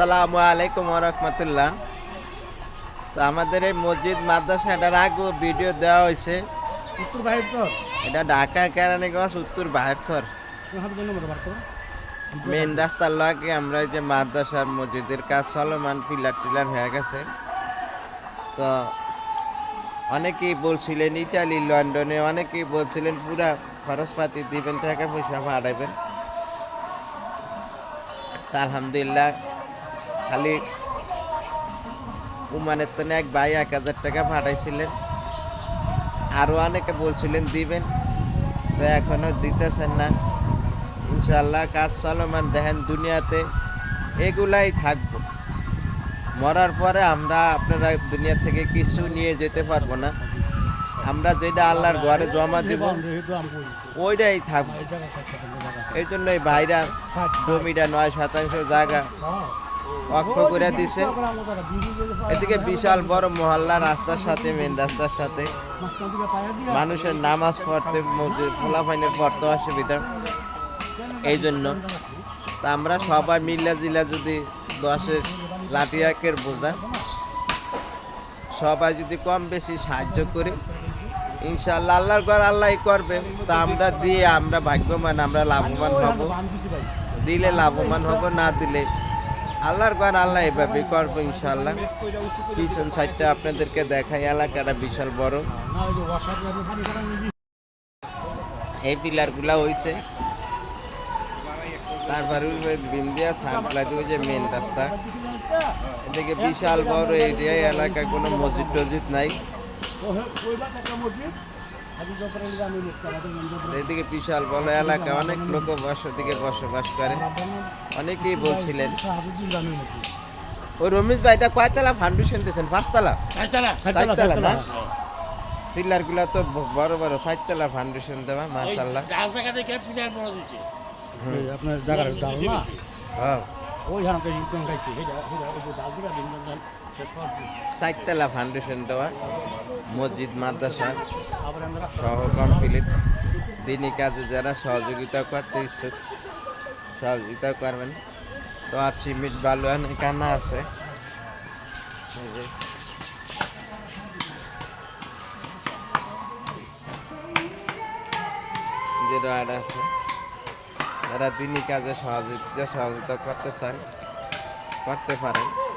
আসসালামু আলাইকুম রহমতুল্লাহ। তো আমাদের এই মসজিদ মাদ্রাসা এটার আগেও ভিডিও দেওয়া হয়েছে। উত্তর বাইর তোর এটা ঢাকা কেরানীগঞ্জ উত্তর করো। মেন রাস্তার লাগে আমরা যে মাদ্রাসার মসজিদের কাজ চলমান পিলার টিলার হয়ে গেছে। তো অনেকেই বলছিলেন ইটালি লন্ডনে অনেকেই বলছিলেন পুরা খরচপাতি দিবেন টাকা পয়সা ভাড়াবেন আলহামদুলিল্লাহ খালি উমানের তো এক ভাই এক হাজার টাকা পাঠাইছিলেন। আরও অনেকে বলছিলেন দিবেন, তো এখনও দিতেছেন না। ইনশাল্লাহ কাজ চলমান, দেখেন দুনিয়াতে এগুলাই থাকব। মরার পরে আমরা আপনারা দুনিয়া থেকে কিছু নিয়ে যেতে পারব না। আমরা যেটা আল্লাহর ঘরে জমা দিব, ওইটাই থাকব। এই জন্য এই ভাইরা, জমিটা নয় শতাংশ জায়গা। অক্ষ করে দিছে। এদিকে বিশাল বড় মহল্লা, রাস্তার সাথে মেন রাস্তার সাথে। মানুষের নামাজ পড়তে, মসজিদ ফোলাফাইনের পড়তে অসুবিধা। এই জন্য তা আমরা সবাই মিল্লা জিলা যদি দশের লাঠি একের বোঝা, সবাই যদি কম বেশি সাহায্য করি ইনশাল্লাহ আল্লাহর ঘর আল্লাহ করবে। তা আমরা দিয়ে আমরা ভাগ্যবান, আমরা লাভবান হব। দিলে লাভবান হব, না দিলে আল্লাহর ঘর আল্লাহ এভাবে করব ইনশাল্লাহ পিছন সাইডটা আপনাদেরকে দেখাই, এলাকাটা বিশাল বড়। এই পিলারগুলা হইছে। তারপরে বিন্দিয়া সানপ্লাই ওই যে মেন রাস্তা। এদিকে বিশাল বড় এরিয়া এলাকায় কোনো মসজিদ টসজিদ নাই। এদিকে বিশাল বড় এলাকা অনেক লোক বসতিকে বসবাস করে। অনেকেই বলছিলেন। ওই রমেশ ভাইটা কয়তলা ফাউন্ডেশন দিয়েছেন? পাঁচতলা? চারতলা না? পিলারগুলা তো বড় বড় চারতলা ফাউন্ডেশন দেওয়া মাশাল্লাহ আপনার জায়গার ডাল না? হ্যাঁ। ওই হারামটা ইনকাম খাইছে এটা এটা চারতলা ফাউন্ডেশন দেওয়া মসজিদ মাদ্রাসা। সহ কমপ্লিট দিনই কাজে যারা সহযোগিতা করতে ইচ্ছুক, সহযোগিতা করবেন। তো আর সিমেন্ট বালু কানা আছে। যে। যে আছে। যারা দিনই কাজে সহযোগিতা সহযোগিতা করতে চান, করতে পারেন।